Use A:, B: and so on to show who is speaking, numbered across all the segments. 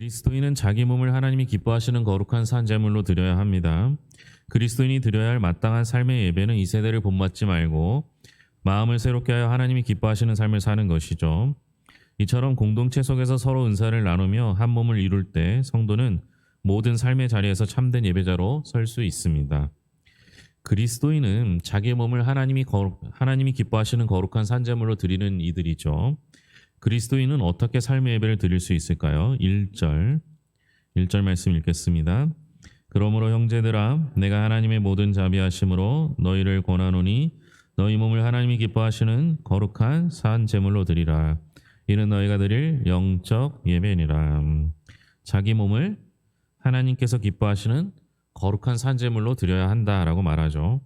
A: 그리스도인은 자기 몸을 하나님이 기뻐하시는 거룩한 산 제물로 드려야 합니다. 그리스도인이 드려야 할 마땅한 삶의 예배는 이 세대를 본받지 말고 마음을 새롭게 하여 하나님이 기뻐하시는 삶을 사는 것이죠. 이처럼 공동체 속에서 서로 은사를 나누며 한 몸을 이룰 때 성도는 모든 삶의 자리에서 참된 예배자로 설 수 있습니다. 그리스도인은 자기 몸을 하나님이 거룩, 하나님이 기뻐하시는 거룩한 산제물로 드리는 이들이죠. 그리스도인은 어떻게 삶의 예배를 드릴 수 있을까요? 1절 1절 말씀 읽겠습니다. 그러므로 형제들아 내가 하나님의 모든 자비하심으로 너희를 권하노니 너희 몸을 하나님이 기뻐하시는 거룩한 산 제물로 드리라. 이는 너희가 드릴 영적 예배니라. 자기 몸을 하나님께서 기뻐하시는 거룩한 산 제물로 드려야 한다라고 말하죠.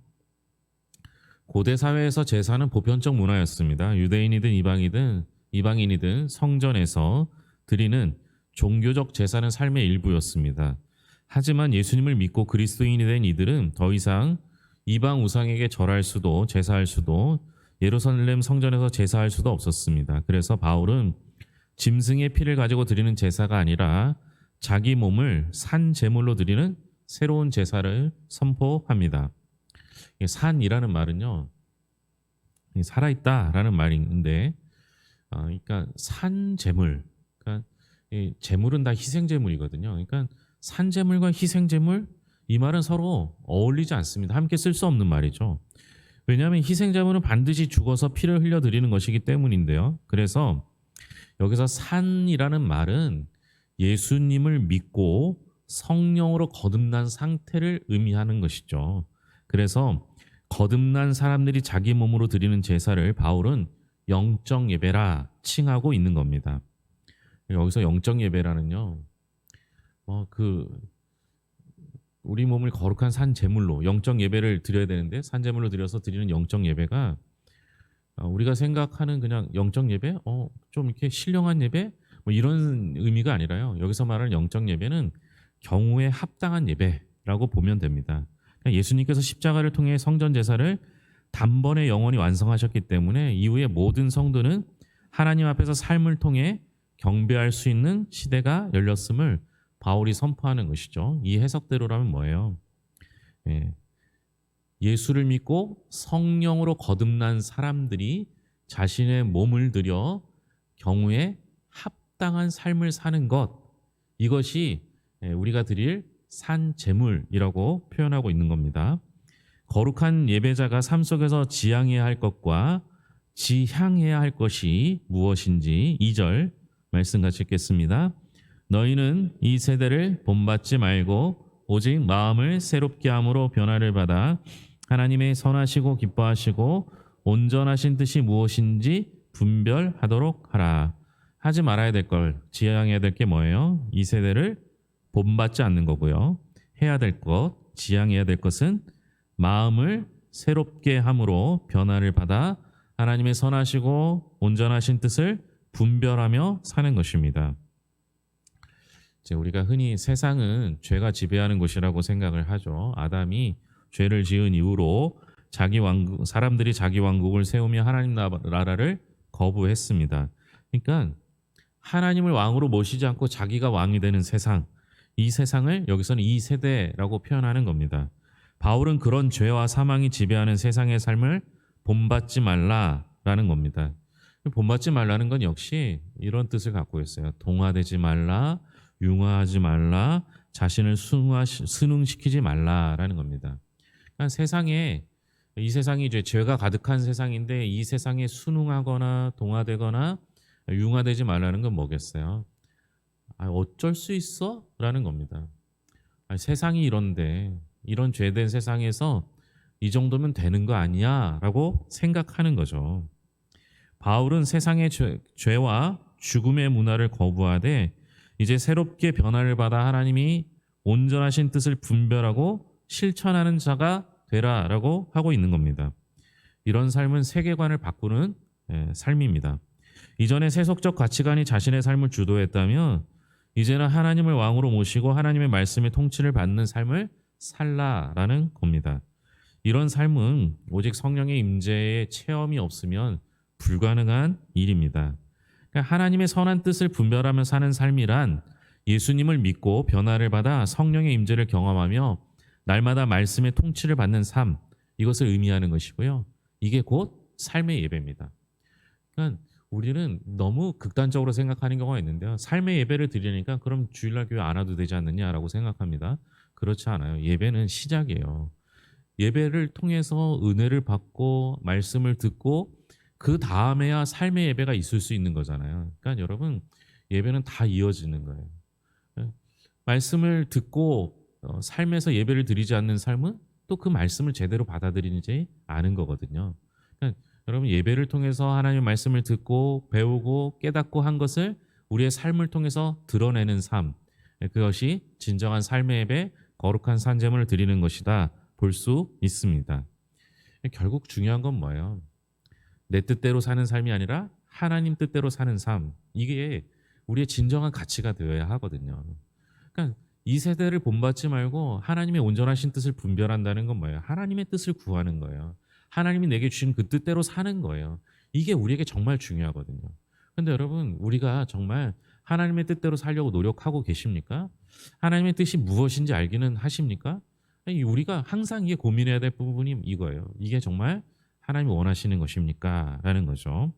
A: 고대 사회에서 제사는 보편적 문화였습니다. 유대인이든 이방이든 이방인이든 성전에서 드리는 종교적 제사는 삶의 일부였습니다. 하지만 예수님을 믿고 그리스도인이 된 이들은 더 이상 이방 우상에게 절할 수도 제사할 수도 예루살렘 성전에서 제사할 수도 없었습니다. 그래서 바울은 짐승의 피를 가지고 드리는 제사가 아니라 자기 몸을 산 제물로 드리는 새로운 제사를 선포합니다. 이 산이라는 말은요, 이 살아있다라는 말인데, 아, 그러니까 산 제물, 그러니까 이 제물은 다 희생 제물이거든요. 그러니까 산 제물과 희생 제물 이 말은 서로 어울리지 않습니다. 함께 쓸 수 없는 말이죠. 왜냐하면 희생 제물은 반드시 죽어서 피를 흘려 드리는 것이기 때문인데요. 그래서 여기서 산이라는 말은 예수님을 믿고 성령으로 거듭난 상태를 의미하는 것이죠. 그래서 거듭난 사람들이 자기 몸으로 드리는 제사를 바울은 영적 예배라 칭하고 있는 겁니다. 여기서 영적 예배라는요, 어, 그, 우리 몸을 거룩한 산 제물로 영적 예배를 드려야 되는데 산 제물로 드려서 드리는 영적 예배가 어, 우리가 생각하는 그냥 영적 예배, 어, 좀 이렇게 신령한 예배, 뭐 이런 의미가 아니라요. 여기서 말하는 영적 예배는 경우에 합당한 예배라고 보면 됩니다. 예수님께서 십자가를 통해 성전 제사를 단번에 영원히 완성하셨기 때문에 이후에 모든 성도는 하나님 앞에서 삶을 통해 경배할 수 있는 시대가 열렸음을 바울이 선포하는 것이죠. 이 해석대로라면 뭐예요? 예. 예수를 믿고 성령으로 거듭난 사람들이 자신의 몸을 들여 경우에 합당한 삶을 사는 것 이것이 예, 우리가 드릴 산 제물이라고 표현하고 있는 겁니다. 거룩한 예배자가 삶 속에서 지향해야 할 것과 지향해야 할 것이 무엇인지 2절 말씀 같이 읽겠습니다. 너희는 이 세대를 본받지 말고 오직 마음을 새롭게 함으로 변화를 받아 하나님의 선하시고 기뻐하시고 온전하신 뜻이 무엇인지 분별하도록 하라. 하지 말아야 될 걸 지향해야 될 게 뭐예요? 이 세대를 본받지 않는 거고요. 해야 될 것, 지향해야 될 것은 마음을 새롭게 함으로 변화를 받아 하나님의 선하시고 온전하신 뜻을 분별하며 사는 것입니다. 이제 우리가 흔히 세상은 죄가 지배하는 곳이라고 생각을 하죠. 아담이 죄를 지은 이후로 자기 왕국 사람들이 자기 왕국을 세우며 하나님 나라를 거부했습니다. 그러니까 하나님을 왕으로 모시지 않고 자기가 왕이 되는 세상, 이 세상을 여기서는 이 세대라고 표현하는 겁니다. 바울은 그런 죄와 사망이 지배하는 세상의 삶을 본받지 말라라는 겁니다. 본받지 말라는 건 역시 이런 뜻을 갖고 있어요. 동화되지 말라, 융화하지 말라, 자신을 순화, 순응시키지 말라라는 겁니다. 그러니까 세상에 이 세상이 이제 죄가 가득한 세상인데 이 세상에 순응하거나 동화되거나 융화되지 말라는 건 뭐겠어요? 아, 어쩔 수 있어? 라는 겁니다. 아, 세상이 이런데 이런 죄된 세상에서 이 정도면 되는 거 아니야? 라고 생각하는 거죠. 바울은 세상의 죄, 죄와 죽음의 문화를 거부하되 이제 새롭게 변화를 받아 하나님이 온전하신 뜻을 분별하고 실천하는 자가 되라 라고 하고 있는 겁니다. 이런 삶은 세계관을 바꾸는 예, 삶입니다. 이전에 세속적 가치관이 자신의 삶을 주도했다면 이제는 하나님을 왕으로 모시고 하나님의 말씀의 통치를 받는 삶을 살라라는 겁니다. 이런 삶은 오직 성령의 임재의 체험이 없으면 불가능한 일입니다. 그러니까 하나님의 선한 뜻을 분별하며 사는 삶이란 예수님을 믿고 변화를 받아 성령의 임재를 경험하며 날마다 말씀의 통치를 받는 삶 이것을 의미하는 것이고요. 이게 곧 삶의 예배입니다. 그러니까 우리는 너무 극단적으로 생각하는 경우가 있는데요. 삶의 예배를 드리니까 그럼 주일날 교회 안 와도 되지 않느냐라고 생각합니다. 그렇지 않아요. 예배는 시작이에요. 예배를 통해서 은혜를 받고 말씀을 듣고 그 다음에야 삶의 예배가 있을 수 있는 거잖아요. 그러니까 여러분 예배는 다 이어지는 거예요. 예. 말씀을 듣고 어, 삶에서 예배를 드리지 않는 삶은 또 그 말씀을 제대로 받아들이지 않은 거거든요. 그러니까 여러분 예배를 통해서 하나님의 말씀을 듣고 배우고 깨닫고 한 것을 우리의 삶을 통해서 드러내는 삶 예, 그것이 진정한 삶의 예배 거룩한 산재물을 드리는 것이다 볼 수 있습니다. 예, 결국 중요한 건 뭐예요? 내 뜻대로 사는 삶이 아니라 하나님 뜻대로 사는 삶 이게 우리의 진정한 가치가 되어야 하거든요. 그러니까 이 세대를 본받지 말고 하나님의 온전하신 뜻을 분별한다는 건 뭐예요? 하나님의 뜻을 구하는 거예요. 하나님이 내게 주신 그 뜻대로 사는 거예요. 이게 우리에게 정말 중요하거든요. 근데 여러분, 우리가 정말 하나님의 뜻대로 살려고 노력하고 계십니까? 하나님의 뜻이 무엇인지 알기는 하십니까? 우리가 항상 이게 고민해야 될 부분이 이거예요. 이게 정말 하나님이 원하시는 것입니까? 라는 거죠.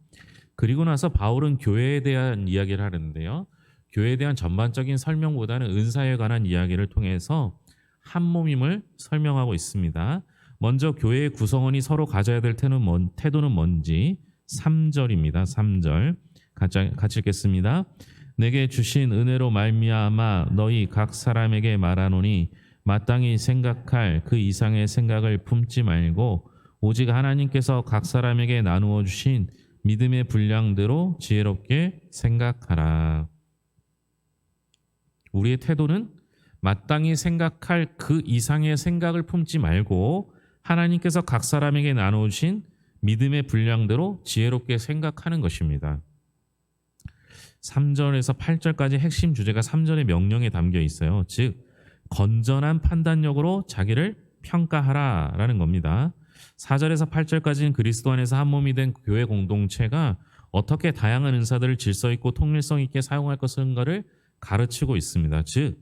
A: 그리고 나서 바울은 교회에 대한 이야기를 하는데요. 교회에 대한 전반적인 설명보다는 은사에 관한 이야기를 통해서 한 몸임을 설명하고 있습니다. 먼저 교회의 구성원이 서로 가져야 될 태도는 뭔지 3절입니다. 3절 같이, 같이 읽겠습니다. 내게 주신 은혜로 말미암아 너희 각 사람에게 말하노니 마땅히 생각할 그 이상의 생각을 품지 말고 오직 하나님께서 각 사람에게 나누어 주신 믿음의 분량대로 지혜롭게 생각하라. 우리의 태도는 마땅히 생각할 그 이상의 생각을 품지 말고 하나님께서 각 사람에게 나누신 믿음의 분량대로 지혜롭게 생각하는 것입니다. 3절에서 8절까지 핵심 주제가 3절의 명령에 담겨 있어요. 즉 건전한 판단력으로 자기를 평가하라라는 겁니다. 4절에서 8절까지는 그리스도 안에서 한 몸이 된 교회 공동체가 어떻게 다양한 은사들을 질서 있고 통일성 있게 사용할 것인가를 가르치고 있습니다. 즉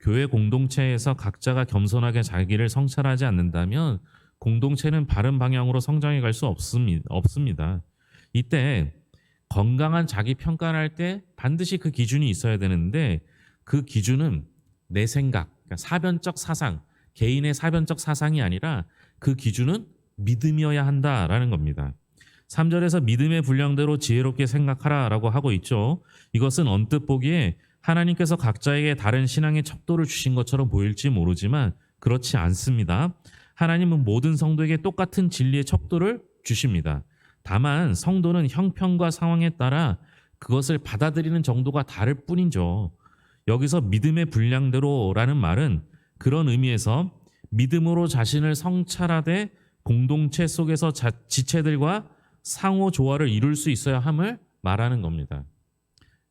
A: 교회 공동체에서 각자가 겸손하게 자기를 성찰하지 않는다면 공동체는 바른 방향으로 성장해 갈 수 없습니다. 이때 건강한 자기 평가를 할 때 반드시 그 기준이 있어야 되는데 그 기준은 내 생각, 그러니까 사변적 사상, 개인의 사변적 사상이 아니라 그 기준은 믿음이어야 한다라는 겁니다. 3절에서 믿음의 분량대로 지혜롭게 생각하라라고 하고 있죠. 이것은 언뜻 보기에 하나님께서 각자에게 다른 신앙의 척도를 주신 것처럼 보일지 모르지만 그렇지 않습니다. 하나님은 모든 성도에게 똑같은 진리의 척도를 주십니다. 다만 성도는 형편과 상황에 따라 그것을 받아들이는 정도가 다를 뿐이죠. 여기서 믿음의 분량대로라는 말은 그런 의미에서 믿음으로 자신을 성찰하되 공동체 속에서 자, 지체들과 상호 조화를 이룰 수 있어야 함을 말하는 겁니다.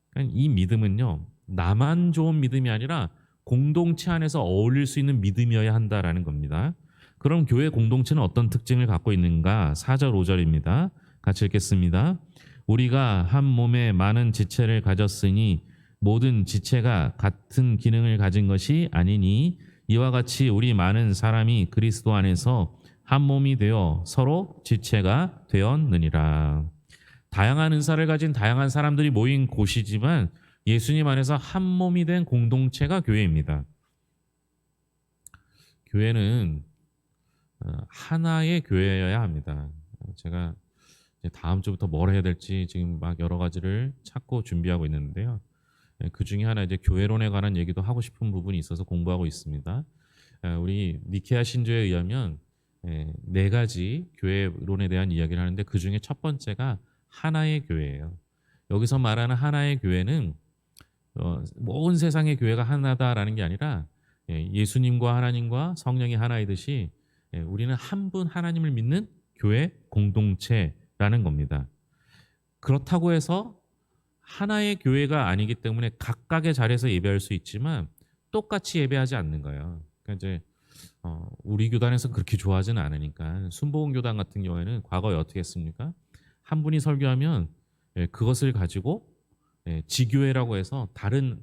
A: 그러니까 이 믿음은요, 나만 좋은 믿음이 아니라 공동체 안에서 어울릴 수 있는 믿음이어야 한다라는 겁니다. 그럼 교회 공동체는 어떤 특징을 갖고 있는가? 4절, 5절입니다. 같이 읽겠습니다. 우리가 한 몸에 많은 지체를 가졌으니 모든 지체가 같은 기능을 가진 것이 아니니 이와 같이 우리 많은 사람이 그리스도 안에서 한 몸이 되어 서로 지체가 되었느니라. 다양한 은사를 가진 다양한 사람들이 모인 곳이지만 예수님 안에서 한 몸이 된 공동체가 교회입니다. 교회는 어, 하나의 교회여야 합니다. 제가 다음 주부터 뭘 해야 될지 지금 막 여러 가지를 찾고 준비하고 있는데요. 예, 그 중에 하나 이제 교회론에 관한 얘기도 하고 싶은 부분이 있어서 공부하고 있습니다. 예, 우리 니케아 신조에 의하면 예, 네 가지 교회론에 대한 이야기를 하는데 그 중에 첫 번째가 하나의 교회예요. 여기서 말하는 하나의 교회는 어, 온 세상의 교회가 하나다라는 게 아니라 예수님과 하나님과 성령이 하나이듯이 우리는 한 분 하나님을 믿는 교회 공동체 라는 겁니다. 그렇다고 해서 하나의 교회가 아니기 때문에 각각의 자리에서 예배할 수 있지만 똑같이 예배하지 않는 거예요. 그러니까 이제 어, 우리 교단에서 그렇게 좋아하지는 않으니까 순복음 교단 같은 경우에는 과거에 어떻게 했습니까? 한 분이 설교하면 예, 그것을 가지고 예, 지교회라고 해서 다른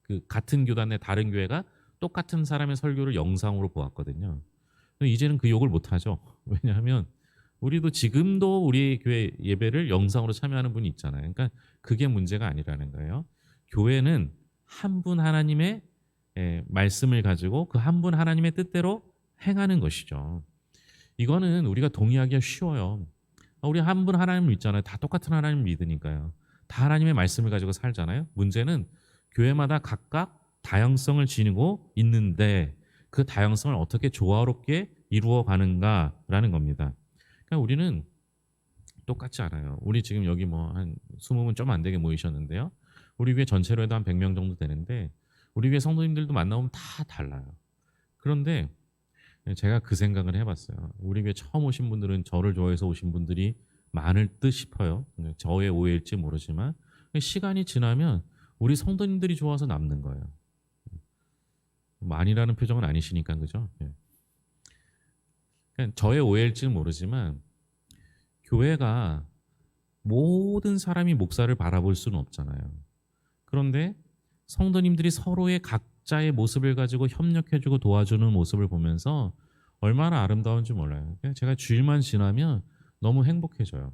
A: 그그 같은 교단 내 다른 교회가 똑같은 사람의 설교를 영상으로 보았거든요. 이제는 그 욕을 못 하죠. 왜냐하면 우리도 지금도 우리 교회 예배를 영상으로 참여하는 분이 있잖아요. 그러니까 그게 문제가 아니라는 거예요. 교회는 한 분 하나님의 예, 말씀을 가지고 그 한 분 하나님의 뜻대로 행하는 것이죠. 이거는 우리가 동의하기가 쉬워요. 우리 한 분 하나님 믿잖아요. 다 똑같은 하나님 믿으니까요. 다 하나님의 말씀을 가지고 살잖아요. 문제는 교회마다 각각 다양성을 지니고 있는데 그 다양성을 어떻게 조화롭게 이루어 가는가라는 겁니다. 그러니까 우리는 똑같지 않아요. 우리 지금 여기 뭐 한 20분 좀 안 되게 모이셨는데요. 우리 교회 전체로 해도 한 100명 정도 되는데 우리 교회 성도님들도 만나보면 다 달라요. 그런데 제가 그 생각을 해봤어요. 우리 교회 처음 오신 분들은 저를 좋아해서 오신 분들이 많을 듯 싶어요. 저의 오해일지 모르지만 시간이 지나면 우리 성도님들이 좋아서 남는 거예요. 많이라는 표정은 아니시니까 그죠? 저의 오해일지는 모르지만 교회가 모든 사람이 목사를 바라볼 수는 없잖아요. 그런데 성도님들이 서로의 각자의 모습을 가지고 협력해주고 도와주는 모습을 보면서 얼마나 아름다운지 몰라요. 제가 주일만 지나면 너무 행복해져요.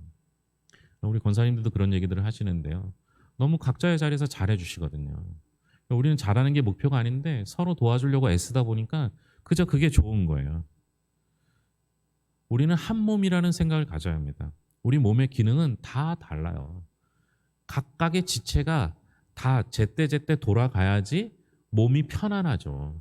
A: 우리 권사님들도 그런 얘기들을 하시는데요. 너무 각자의 자리에서 잘해주시거든요. 우리는 잘하는 게 목표가 아닌데 서로 도와주려고 애쓰다 보니까 그저 그게 좋은 거예요. 우리는 한 몸이라는 생각을 가져야 합니다. 우리 몸의 기능은 다 달라요. 각각의 지체가 다 제때제때 돌아가야지 몸이 편안하죠.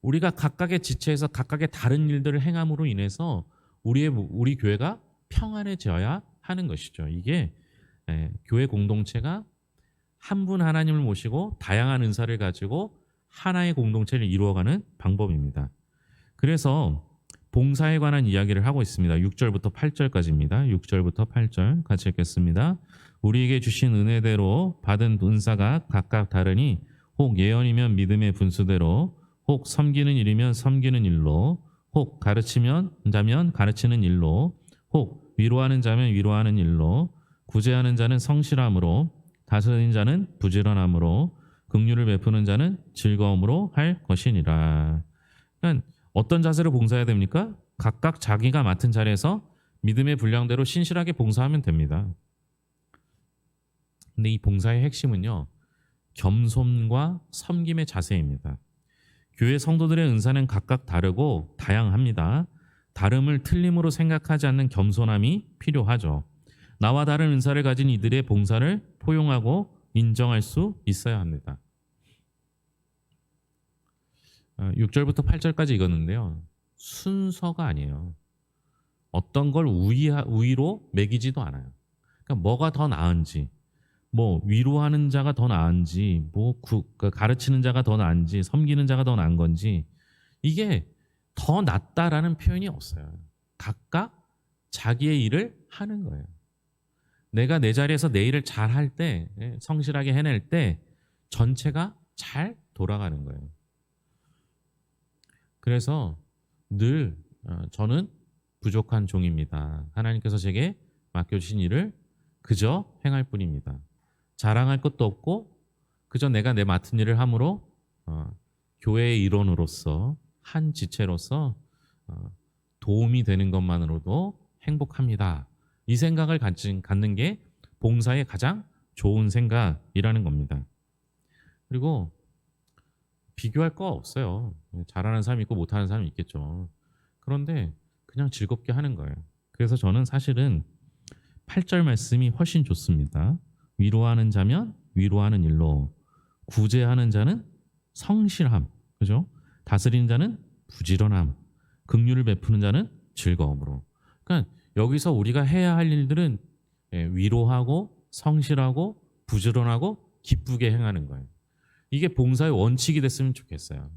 A: 우리가 각각의 지체에서 각각의 다른 일들을 행함으로 인해서 우리의 우리 교회가 평안해져야 하는 것이죠. 이게 예, 교회 공동체가 한 분 하나님을 모시고 다양한 은사를 가지고 하나의 공동체를 이루어가는 방법입니다. 그래서 봉사에 관한 이야기를 하고 있습니다. 6절부터 8절까지입니다. 6절부터 8절 같이 읽겠습니다. 우리에게 주신 은혜대로 받은 은사가 각각 다르니 혹 예언이면 믿음의 분수대로 혹 섬기는 일이면 섬기는 일로 혹 가르치면 자면 가르치는 일로 혹 위로하는 자면 위로하는 일로 구제하는 자는 성실함으로 다스리는 자는 부지런함으로 긍휼을 베푸는 자는 즐거움으로 할 것이니라. 그러니까 어떤 자세로 봉사해야 됩니까? 각각 자기가 맡은 자리에서 믿음의 분량대로 신실하게 봉사하면 됩니다. 근데 이 봉사의 핵심은요. 겸손과 섬김의 자세입니다. 교회 성도들의 은사는 각각 다르고 다양합니다. 다름을 틀림으로 생각하지 않는 겸손함이 필요하죠. 나와 다른 은사를 가진 이들의 봉사를 포용하고 인정할 수 있어야 합니다. 6절부터 어, 8절까지 읽었는데요. 순서가 아니에요. 어떤 걸 우위, 우위로 매기지도 않아요. 그러니까 뭐가 더 나은지, 뭐 위로하는 자가 더 나은지, 뭐 구, 그 가르치는 자가 더 나은지, 섬기는 자가 더 나은 건지 이게 더 낫다라는 표현이 없어요. 각각 자기의 일을 하는 거예요. 내가 내 자리에서 내 일을 잘 할 때, 예, 성실하게 해낼 때 전체가 잘 돌아가는 거예요. 그래서 늘 어, 저는 부족한 종입니다. 하나님께서 제게 맡겨주신 일을 그저 행할 뿐입니다. 자랑할 것도 없고 그저 내가 내 맡은 일을 함으로 어, 교회의 일원으로서 한 지체로서 어, 도움이 되는 것만으로도 행복합니다. 이 생각을 갖는 게 봉사의 가장 좋은 생각이라는 겁니다. 그리고 비교할 거 없어요. 잘하는 사람이 있고 못하는 사람이 있겠죠. 그런데 그냥 즐겁게 하는 거예요. 그래서 저는 사실은 8절 말씀이 훨씬 좋습니다. 위로하는 자면 위로하는 일로, 구제하는 자는 성실함, 그죠? 다스리는 자는 부지런함, 긍휼을 베푸는 자는 즐거움으로. 그러니까 여기서 우리가 해야 할 일들은 예, 위로하고 성실하고 부지런하고 기쁘게 행하는 거예요. 이게 봉사의 원칙이 됐으면 좋겠어요.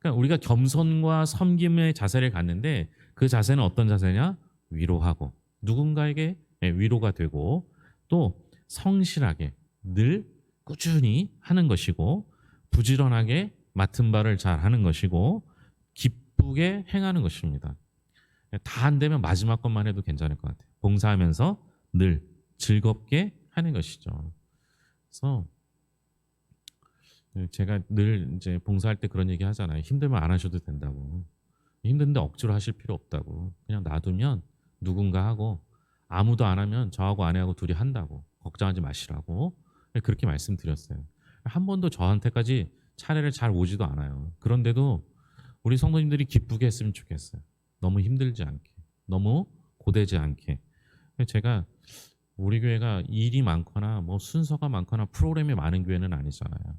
A: 그러니까 우리가 겸손과 섬김의 자세를 갖는데 그 자세는 어떤 자세냐? 위로하고 누군가에게 예, 위로가 되고 또 성실하게 늘 꾸준히 하는 것이고 부지런하게 맡은 바를 잘 하는 것이고 기쁘게 행하는 것입니다. 다 안 되면 마지막 것만 해도 괜찮을 것 같아요. 봉사하면서 늘 즐겁게 하는 것이죠. 그래서 네, 제가 늘 이제 봉사할 때 그런 얘기 하잖아요. 힘들면 안 하셔도 된다고. 힘든데 억지로 하실 필요 없다고. 그냥 놔두면 누군가 하고 아무도 안 하면 저하고 아내하고 둘이 한다고. 걱정하지 마시라고. 네, 그렇게 말씀드렸어요. 한 번도 저한테까지 차례를 잘 오지도 않아요. 그런데도 우리 성도님들이 기쁘게 했으면 좋겠어요. 너무 힘들지 않게. 너무 고되지 않게. 제가 우리 교회가 일이 많거나 뭐 순서가 많거나 프로그램이 많은 교회는 아니잖아요.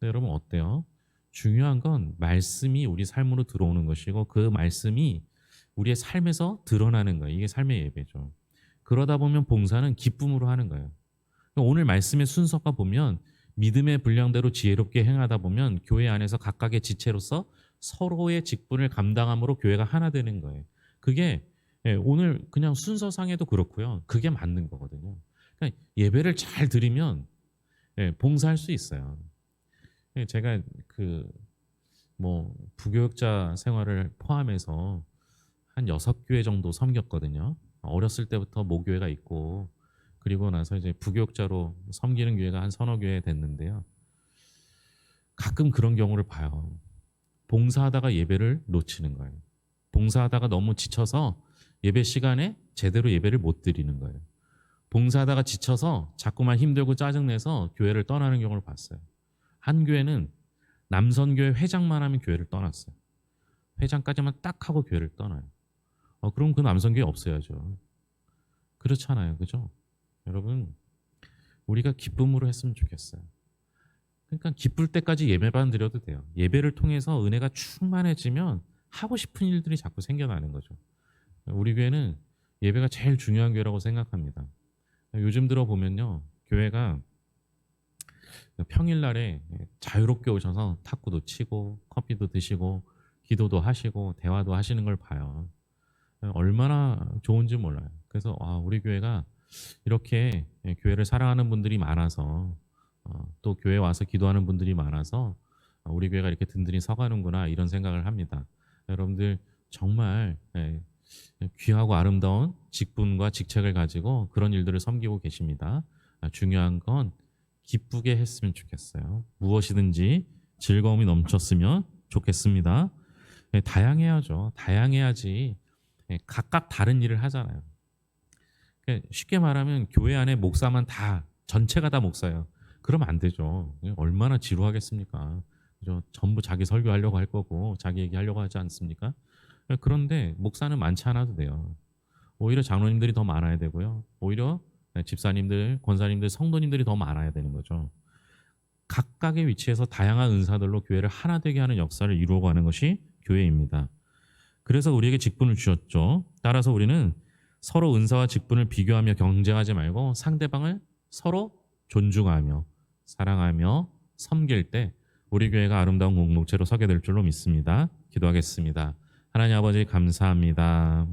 A: 근데 여러분 어때요? 중요한 건 말씀이 우리 삶으로 들어오는 것이고 그 말씀이 우리의 삶에서 드러나는 거예요. 이게 삶의 예배죠. 그러다 보면 봉사는 기쁨으로 하는 거예요. 오늘 말씀의 순서가 보면 믿음의 분량대로 지혜롭게 행하다 보면 교회 안에서 각각의 지체로서 서로의 직분을 감당함으로 교회가 하나 되는 거예요. 그게 예, 오늘 그냥 순서상에도 그렇고요. 그게 맞는 거거든요. 그러니까 예배를 잘 드리면 예, 봉사할 수 있어요. 예, 제가 그 뭐 부교육자 생활을 포함해서 한 여섯 교회 정도 섬겼거든요. 어렸을 때부터 모교회가 있고 그리고 나서 이제 부교육자로 섬기는 교회가 한 서너 교회 됐는데요. 가끔 그런 경우를 봐요. 봉사하다가 예배를 놓치는 거예요. 봉사하다가 너무 지쳐서 예배 시간에 제대로 예배를 못 드리는 거예요. 봉사하다가 지쳐서 자꾸만 힘들고 짜증내서 교회를 떠나는 경우를 봤어요. 한 교회는 남선교회 회장만 하면 교회를 떠났어요. 회장까지만 딱 하고 교회를 떠나요. 어, 그럼 그 남선교회 없어야죠. 그렇잖아요. 그죠? 여러분, 우리가 기쁨으로 했으면 좋겠어요. 그러니까 기쁠 때까지 예배만 드려도 돼요. 예배를 통해서 은혜가 충만해지면 하고 싶은 일들이 자꾸 생겨나는 거죠. 우리 교회는 예배가 제일 중요한 교회라고 생각합니다. 요즘 들어 보면요, 교회가 평일날에 자유롭게 오셔서 탁구도 치고 커피도 드시고 기도도 하시고 대화도 하시는 걸 봐요. 얼마나 좋은지 몰라요. 그래서 아, 우리 교회가 이렇게 교회를 사랑하는 분들이 많아서 어, 또 교회 와서 기도하는 분들이 많아서 우리 교회가 이렇게 든든히 서가는구나 이런 생각을 합니다. 여러분들 정말 예, 귀하고 아름다운 직분과 직책을 가지고 그런 일들을 섬기고 계십니다. 아, 중요한 건 기쁘게 했으면 좋겠어요. 무엇이든지 즐거움이 넘쳤으면 좋겠습니다. 예, 다양해야죠. 다양해야지 예, 각각 다른 일을 하잖아요. 그러니까 쉽게 말하면 교회 안에 목사만 다 전체가 다 목사예요. 그러면 안 되죠. 예, 얼마나 지루하겠습니까? 그죠? 전부 자기 설교하려고 할 거고 자기 얘기하려고 하지 않습니까? 그런데 목사는 많지 않아도 돼요. 오히려 장로님들이 더 많아야 되고요. 오히려 집사님들, 권사님들, 성도님들이 더 많아야 되는 거죠. 각각의 위치에서 다양한 은사들로 교회를 하나 되게 하는 역사를 이루어가는 것이 교회입니다. 그래서 우리에게 직분을 주셨죠. 따라서 우리는 서로 은사와 직분을 비교하며 경쟁하지 말고 상대방을 서로 존중하며 사랑하며 섬길 때 우리 교회가 아름다운 공동체로 서게 될 줄로 믿습니다. 기도하겠습니다. 하나님 아버지 감사합니다.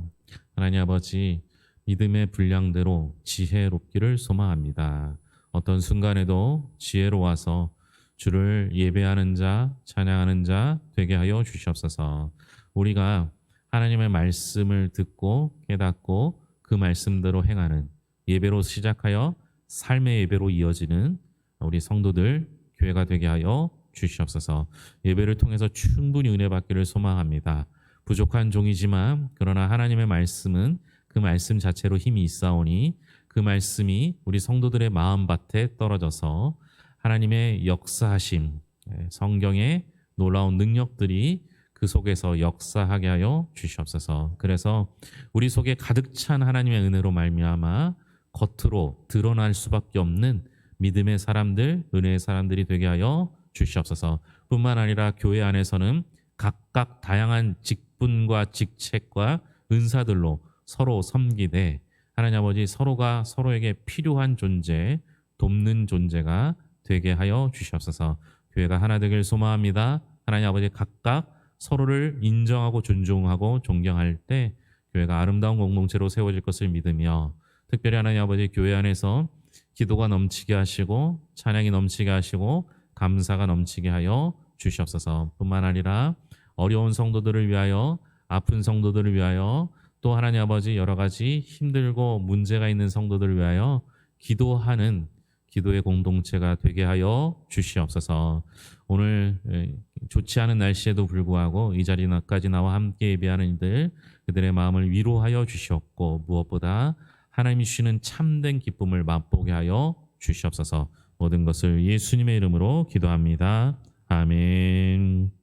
A: 하나님 아버지 믿음의 분량대로 지혜롭기를 소망합니다. 어떤 순간에도 지혜로워서 주를 예배하는 자, 찬양하는 자 되게 하여 주시옵소서. 우리가 하나님의 말씀을 듣고 깨닫고 그 말씀대로 행하는 예배로 시작하여 삶의 예배로 이어지는 우리 성도들 교회가 되게 하여 주시옵소서. 예배를 통해서 충분히 은혜 받기를 소망합니다. 부족한 종이지만 그러나 하나님의 말씀은 그 말씀 자체로 힘이 있사오니 그 말씀이 우리 성도들의 마음밭에 떨어져서 하나님의 역사하심, 예, 성경의 놀라운 능력들이 그 속에서 역사하게 하여 주시옵소서. 그래서 우리 속에 가득 찬 하나님의 은혜로 말미암아 겉으로 드러날 수밖에 없는 믿음의 사람들, 은혜의 사람들이 되게 하여 주시옵소서. 뿐만 아니라 교회 안에서는 각각 다양한 직분과 직책과 은사들로 서로 섬기되 하나님 아버지 서로가 서로에게 필요한 존재, 돕는 존재가 되게 하여 주시옵소서. 교회가 하나 되길 소망합니다. 하나님 아버지 각각 서로를 인정하고 존중하고 존경할 때 교회가 아름다운 공동체로 세워질 것을 믿으며 특별히 하나님 아버지 교회 안에서 기도가 넘치게 하시고 찬양이 넘치게 하시고 감사가 넘치게 하여 주시옵소서. 뿐만 아니라 어려운 성도들을 위하여 아픈 성도들을 위하여 또 하나님 아버지 여러 가지 힘들고 문제가 있는 성도들을 위하여 기도하는 기도의 공동체가 되게 하여 주시옵소서. 오늘 에, 좋지 않은 날씨에도 불구하고 이 자리까지 나와 함께 예배하는 이들 그들의 마음을 위로하여 주시옵고 무엇보다 하나님이 주시는 참된 기쁨을 맛보게 하여 주시옵소서. 모든 것을 예수님의 이름으로 기도합니다. 아멘.